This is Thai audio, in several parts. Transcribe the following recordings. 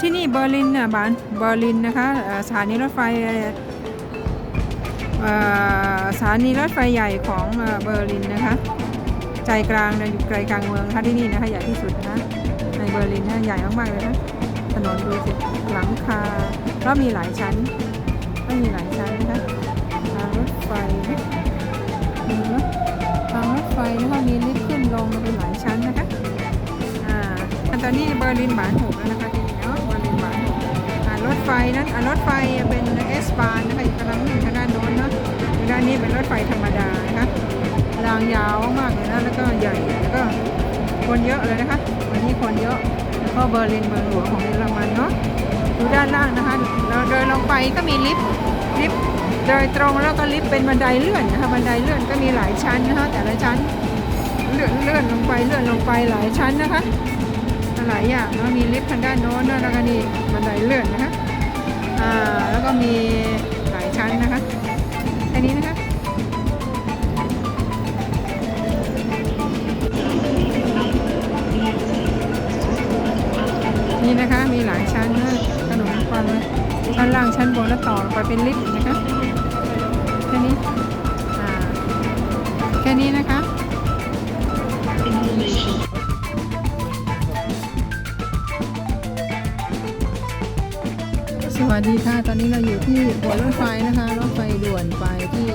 ที่นี่เบอร์ลินนะบ้านเบอร์ลินนะคะสถานีรถไฟสถานีรถไฟใหญ่ของเบอร์ลินนะคะใจกลางนะอยู่ใจกลางเมืองนะคะที่นี่นะคะใหญ่ที่สุดนะในเบอร์ลินนะใหญ่มากๆเลยนะถนนดูสิหลังคาแล้วมีหลายชั้นก็มีหลายชั้นนะคะทางรถไฟมีรถทางรถไฟนะคะมีลิฟต์ขึ้นลงเป็นหลายชั้นนะคะอ่าตอนนี้เบอร์ลินบานหกแล้วนะคะ นั้นรถไฟเป็นเอสบานนะคะอยู่กำลังทางด้านโน้นเนาะทางด้านนี้เป็นรถไฟธรรมดานะคะรางยาวมากเลยนะแล้วก็ใหญ่แล้วก็คนเยอะเลยนะคะ วันนี้คนเยอะแล้วก็เบอร์ลินเมืองหลวงของเยอรมันเนาะดูด้านล่างนะคะเราเดินลงไปก็มีลิฟต์ลิฟต์โดยตรงแล้วก็ลิฟต์เป็นบันไดเลื่อนนะคะบันไดเลื่อนก็มีหลายชั้นนะคะแต่ละชั้นเลื่อนเลื่อนลงไปเลื่อนลงไปหลายชั้นนะคะหลายอย่างเนาะมีลิฟต์ทางด้านโน้นนะแล้วก็นี่บันไดเลื่อนนะคะ อ่าแล้วก็มีหลายชั้นนะคะแค่นี้นะคะนี่นะคะมีหลายชั้นนะขนมปังนะชั้นล่างชั้นบนแล้วต่อไปเป็นลิฟต์นะคะแค่นี้แค่นี้นะคะ วัสดีค่ะ ตอนนี้เราอยู่ที่หัวรถไฟนะคะ รถไฟด่วนไปที่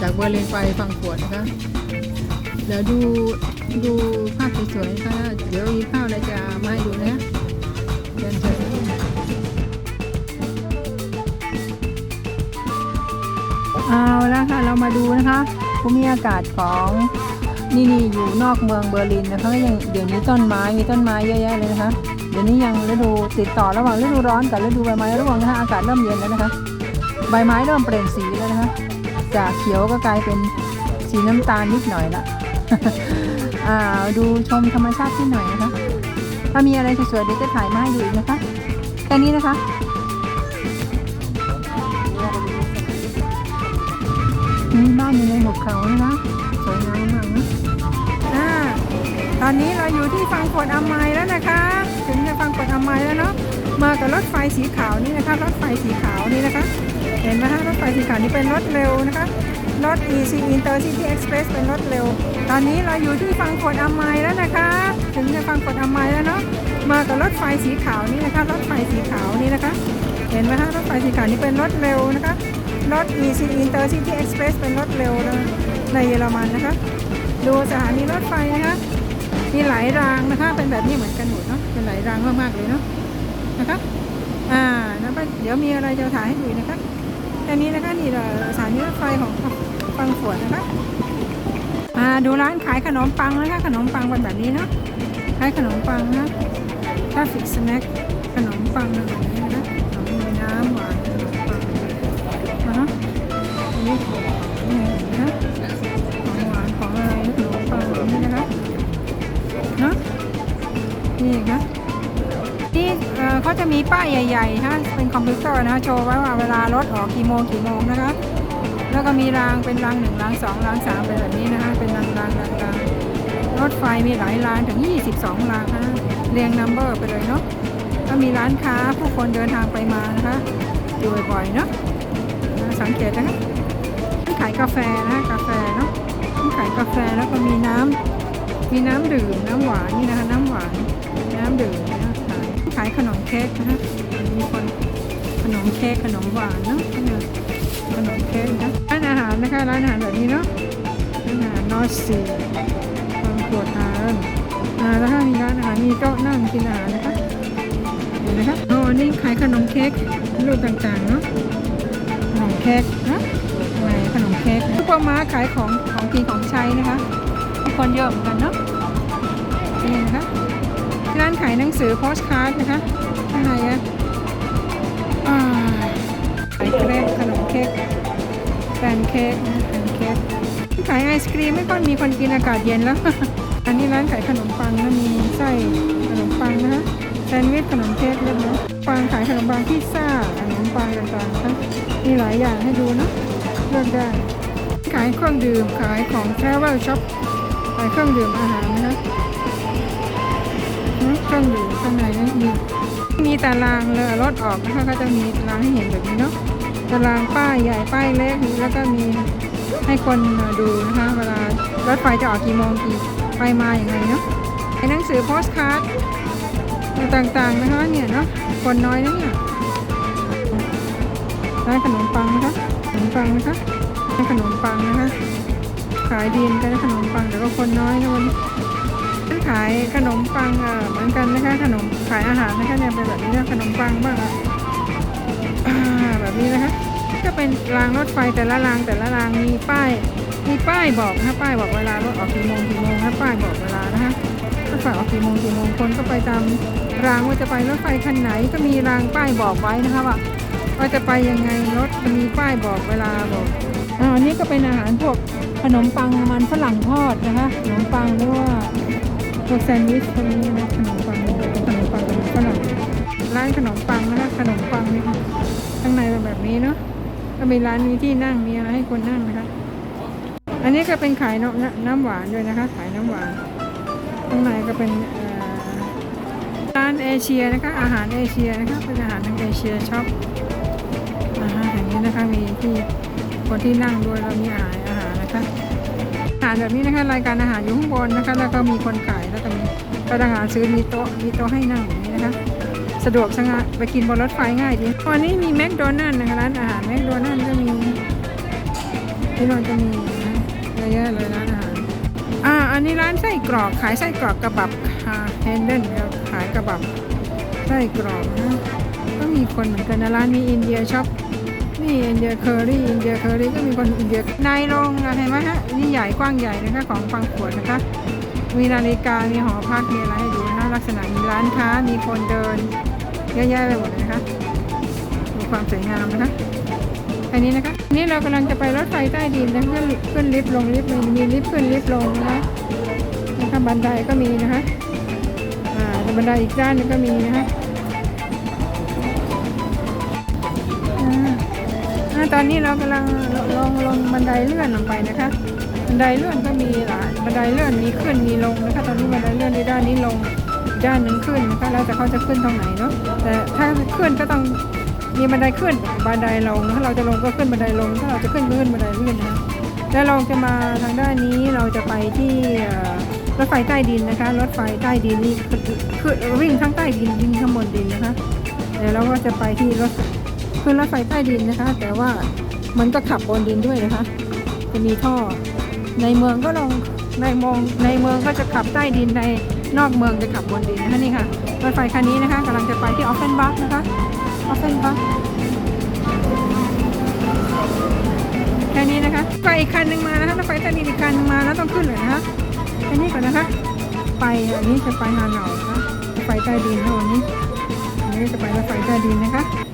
จากเบอร์ลินไปฟังขวดนะคะ เดี๋ยวดูดูภาพสวยๆนะคะเดี๋ยวมีภาพอะไรจะมาให้ดูนะเดินเชิญเอาแล้วค่ะ เรามาดูนะคะภูมิอากาศของนี่นี่อยู่นอกเมืองเบอร์ลินนะคะยังเดี๋ยวนี้ต้นไม้มีต้นไม้เยอะแยะเลยนะคะ เดี๋ยวนี้ยังฤดูติดต่อระหว่างฤดูร้อนกับฤดูใบไม้ระหว่างนะคะอากาศเริ่มเย็นแล้วนะคะ ใบไม้เริ่มเปลี่ยนสีแล้วนะคะ จากเขียวก็กลายเป็นสีน้ำตาลนิดหน่อยละอ่าดูชมธรรมชาติที่หน่อยนะคะ ถ้ามีอะไรสวยๆเดี๋ยวจะถ่ายมาให้ดูอีกนะคะแค่นี้นะคะมีบ้านอยู่ในหุบเขานะคะสวยงามมากนะ ตอนนี้เราอยู่ที่ฟังกดอามายแล้วนะคะ ถึงจะฟังกดอามายแล้วเนาะมากับรถไฟสีขาวนี่นะคะรถไฟสีขาวนี่นะคะ เห็นไหมคะรถไฟสีขาวนี่เป็นรถเร็วนะคะรถ EC Intercity Express เป็นรถเร็ว ตอนนี้เราอยู่ที่ฟังกดอามายแล้วนะคะ ถึงจะฟังกดอามายแล้วเนาะมากับรถไฟสีขาวนี่นะคะรถไฟสีขาวนี่นะคะ เห็นไหมคะรถไฟสีขาวนี่เป็นรถเร็วนะคะรถ EC Intercity Express เป็นรถเร็วในเยอรมันนะคะ ดูสถานีรถไฟนะคะ มีหลายรางนะคะ เป็นแบบนี้เหมือนกันหมดเนาะเป็นหลายรางมากๆเลยเนาะนะคะอ่าแล้วก็เดี๋ยวมีอะไรจะถ่ายให้ดูนะคะอันนี้นะคะนี่เราสถานีรถไฟของฟังฝวนนะคะมาดูร้านขายขนมปังนะคะขนมปังเป็นแบบนี้เนาะขายขนมปังนะทราฟิกสแน็คขนมปังนี้นะ นี่ค่ะที่เขาจะมีป้ายใหญ่ๆนะเป็นคอมพิวเตอร์นะโชว์ไว้ว่าเวลารถออกกี่โมงกี่โมงนะคะแล้วก็มีรางเป็นรางหนึ่งรางสองรางสามเป็นแบบนี้นะคะเป็นรางรางรางรางรถไฟมีหลายรางถึง 22 รางนะเรียงนัมเบอร์ไปเลยเนาะก็มีร้านค้าผู้คนเดินทางไปมานะคะอยู่บ่อยๆเนาะสังเกตนะคะขายกาแฟนะกาแฟเนาะขายกาแฟแล้วก็มีน้ำมีน้ำดื่มน้ำหวานนี่นะคะน้ำหวาน ดื่มนะขายขายขนมเค้กนะคะมีคนขนมเค้กขนมหวานเนาะขนมเค้กนะร้านอาหารนะคะร้านอาหารแบบนี้เนาะร้านอาหารนอสซีความปวดทานอ่าแล้วก็มีร้านอาหารมีโต๊ะนั่งกินอาหารนะคะเห็นไหมคะอ๋อนี่ขายขนมเค้กรูปต่างๆเนาะขนมเค้กนะไหนขนมเค้กซุปเปอร์มาร์ทขายของของกินของใช้นะคะคนเยอะเหมือนกันเนาะนี่นะคะ ร้านขายหนังสือโพสการ์ดนะคะข้างในอะอ่าขายเครปขนมเค้กแพนเค้กนะแพนเค้กขายไอศครีมไม่ค่อยมีคนกินอากาศเย็นแล้ว อันนี้ร้านขายขนมปังนะมีไส้ขนมปังนะคะแซนด์วิชขนมเค้กเล็กนะปังขายขนมปังพิซซ่าขนมปังต่างๆนะคะมีหลายอย่างให้ดูนะเลือกได้ ขายเครื่องดื่มขายของ Travel Shop ขายเครื่องดื่มอาหารนะคะ เครื่องดื่ข้างในนั้นมีมีตารางเลยรถออกนะคะก็จะมีตารางให้เห็นแบบนี้เนาะตารางป้ายใหญ่ป้ายเล็กแล้วก็มีให้คนดูนะคะเวลารถไฟจะออกกี่โมงกี่ไปมาอย่างไรเนาะไอ้หนังสือโพสการ์ดต่างๆนะคะเนี่ยเนาะคนน้อยนะเนี่ยร้านขนมปังนะคะขนมปังนะคะร้านขนมปังนะคะขายดีเหมือนกันขนมปังแต่ก็คนน้อยนะวันนี้ฉัน ขายขนมปังเอ่อเหมือนกันนะคะขนมขายอาหารนะคะเนี่ยเป็นแบบนี้นะขนมปังบ้างอะแบบนี้นะคะก็เป็นรางรถไฟแต่ละรางแต่ละรางมีป้ายมีป้ายบอกนะป้ายบอกเวลารถออกกี่โมงกี่โมงนะป้ายบอกเวลานะคะรถไฟออกกี่โมงกี่โมงคนก็ไปตามรางว่าจะไปรถไฟคันไหนก็มีรางป้ายบอกไว้นะคะว่าว่าจะไปยังไงรถมีป้ายบอกเวลาบอกอ่าอันนี้ก็เป็นอาหารพวกขนมปังมันฝรั่งทอดนะคะขนมปังหรือว่า พวกแซนด์วิชพวกนี้นะขนมปังขนมปังเป็นฝรั่งร้านขนมปังนะคะขนมปังนี่ค่ะข้างในเป็นแบบนี้เนาะก็มีร้านมีที่นั่งมีอะไรให้คนนั่งนะคะ อันนี้ก็เป็นขายน้ำหวานด้วยนะคะ ขายน้ำหวานข้างในก็เป็นอ่อร้านเอเชียนะคะอาหารเอเชียนะคะเป็นอาหารทางเอเชียช็อปอาหารอย่างนี้นะคะมีที่คนที่นั่งด้วยแล้วมีอาหารอาหารนะคะอาหารแบบนี้นะคะรายการอาหารอยู่ข้างบนนะคะ แล้วก็มีคนขายแล้ว ก็มีพนักงานซื้อมีโต๊ะมีโต๊ะให้นั่งอย่างนี้นะคะ สะดวกสงะไปกินบนรถไฟง่ายดีวันนี้มีแมคโดนัลล์นะคะร้านอาหารแมคโดนัลล์ก็มีที่นอนจะมีนะเยอะแยะเลยร้านอาหารอ่าอันนี้ร้านไส้กรอกขายไส้กรอกกระบับคาแฮนเดิลขายกระบับไส้กรอกนะก็มีคนเหมือนกันนะร้านนี้อินเดียช็อปนี่อินเดียเคอรี่อินเดียเคอรี่ก็มีคนอินเดียในโรงนะเห็นไหมฮะนี่ใหญ่กว้างใหญ่นะคะของฟังขวดนะคะ มีนาฬิกา มีหอพัก มีอะไรให้ดูนะลักษณะมีร้านค้า มีคนเดินเยอะแยะไปหมดเลยนะคะดูความสวยงามนะคะอันนี้นะคะนี่เรากำลังจะไปรถไฟใต้ดินนะขึ้นขึ้นลิฟต์ลงลิฟต์มีลิฟต์ขึ้นลิฟต์ลงนะคะนะคะบันไดก็มีนะคะอ่าบันไดอีกด้านนึงก็มีนะคะอ่าตอนนี้เรากำลังลงลงบันไดเลื่อนลงไปนะคะ บันไดเลื่อนก็มีหลายบันไดเลื่อนมีขึ้นมีลงนะคะตอนนี้บันไดเลื่อนในด้านนี้ลงด้านนึงขึ้นนะคะแล้วแต่เขาจะขึ้นตรงไหนเนาะแต่ถ้าขึ้นก็ต้องมีบันไดขึ้นบันไดลงถ้าเราจะลงก็ขึ้นบันไดลง ถ้าเราจะขึ้นก็ขึ้นบันไดเลื่อนนะคะแล้วเราจะมาทางด้านนี้เราจะไปที่รถไฟใต้ดินนะคะ รถไฟใต้ดินนี่คือวิ่งทั้งใต้ดินวิ่งข้างบนดินนะคะเดี๋ยวเราก็จะไปที่รถขึ้นรถไฟใต้ดินนะคะ แต่ว่ามันก็ขับบนดินด้วยนะคะ จะมีท่อ ในเมืองก็ลงในเมืองในเมืองก็จะขับใต้ดินในนอกเมืองจะขับบนดินนะคะนี่ค่ะรถไฟคันนี้นะคะกำลังจะไปที่ออฟเฟนบัคนะคะออฟเฟนบัคแค่นี้นะคะไปอีกคันหนึ่งมานะคะรถไฟใต้ดินอีกคันหนึ่งมาแล้วต้องขึ้นเลยนะคะแค่นี้ก่อนนะคะ ไปอันนี้จะไปฮานอยนะคะรถไฟใต้ดินนะวันนี้อันนี้จะไปรถไฟใต้ดินนะคะ